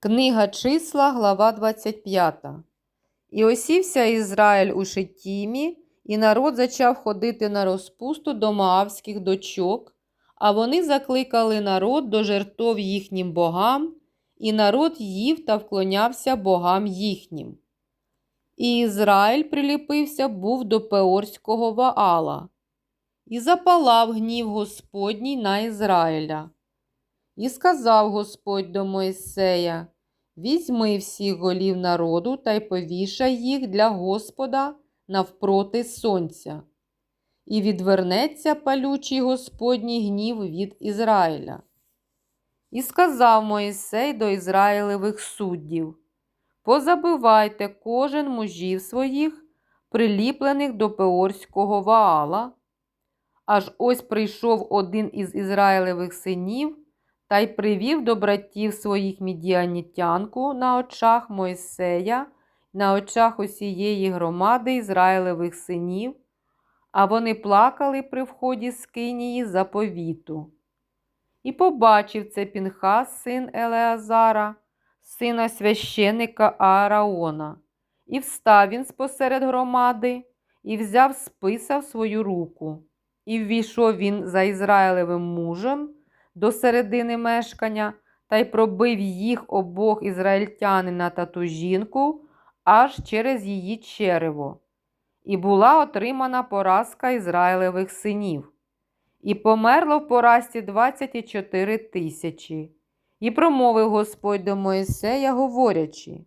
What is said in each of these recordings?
Книга числа, глава 25. І осівся Ізраїль у Шитімі, і народ зачав ходити на розпусту до Моавських дочок, а вони закликали народ до жертов їхнім богам, і народ їв та вклонявся богам їхнім. І Ізраїль приліпився був до Пеорського Ваала, і запалав гнів Господній на Ізраїля. І сказав Господь до Мойсея: Візьми всіх голів народу та й повішай їх для Господа навпроти сонця. І відвернеться палючий Господній гнів від Ізраїля. І сказав Моїсей до Ізраїлевих суддів: Позабивайте кожен мужів своїх, приліплених до Пеорського Ваала. Аж ось прийшов один із Ізраїлевих синів та й привів до братів своїх мідіанітянку на очах Мойсея, на очах усієї громади Ізраїлевих синів, а вони плакали при вході з Кинії заповіту. І побачив це Пінхас, син Елеазара, сина священика Аараона, і встав він спосеред громади, і взяв списа в свою руку, і ввійшов він за Ізраїлевим мужем до середини мешкання та й пробив їх обох ізраїльтянина та ту жінку аж через її черево. І була отримана поразка Ізраїлевих синів. І померло в поразці 24 тисячі. І промовив Господь до Моїсея, говорячи: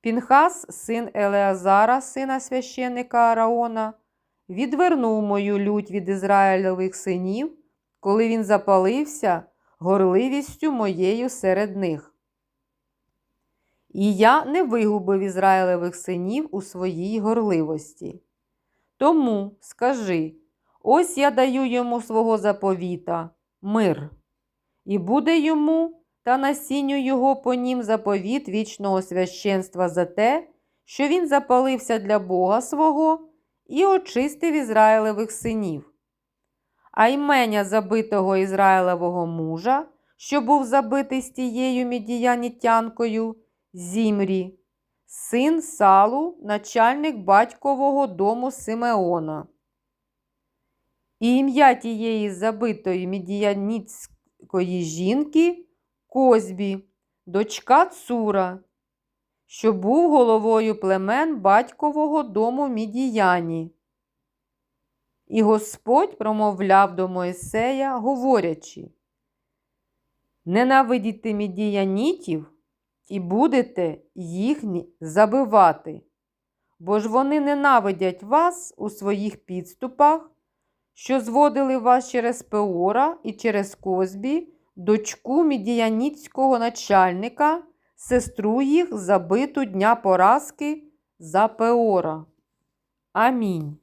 Пінхас, син Елеазара, сина священника Араона, відвернув мою лють від Ізраїлевих синів, коли він запалився горливістю моєю серед них. І я не вигубив Ізраїлевих синів у своїй горливості. Тому скажи: ось я даю йому свого заповіта, мир, і буде йому та насінню його по нім заповіт вічного священства за те, що він запалився для Бога свого і очистив Ізраїлевих синів. А ймення забитого Ізраїлевого мужа, що був забитий з тією мідіянітянкою, Зімрі, син Салу, начальник батькового дому Симеона. І ім'я тієї забитої мідіяніцької жінки Козбі, дочка Цура, що був головою племен батькового дому Мідіяні. І Господь промовляв до Мойсея, говорячи: Ненавидіте мідіянітів і будете їх забивати, бо ж вони ненавидять вас у своїх підступах, що зводили вас через Пеора і через Козбі, дочку мідіяніцького начальника, сестру їх забиту дня поразки за Пеора. Амінь.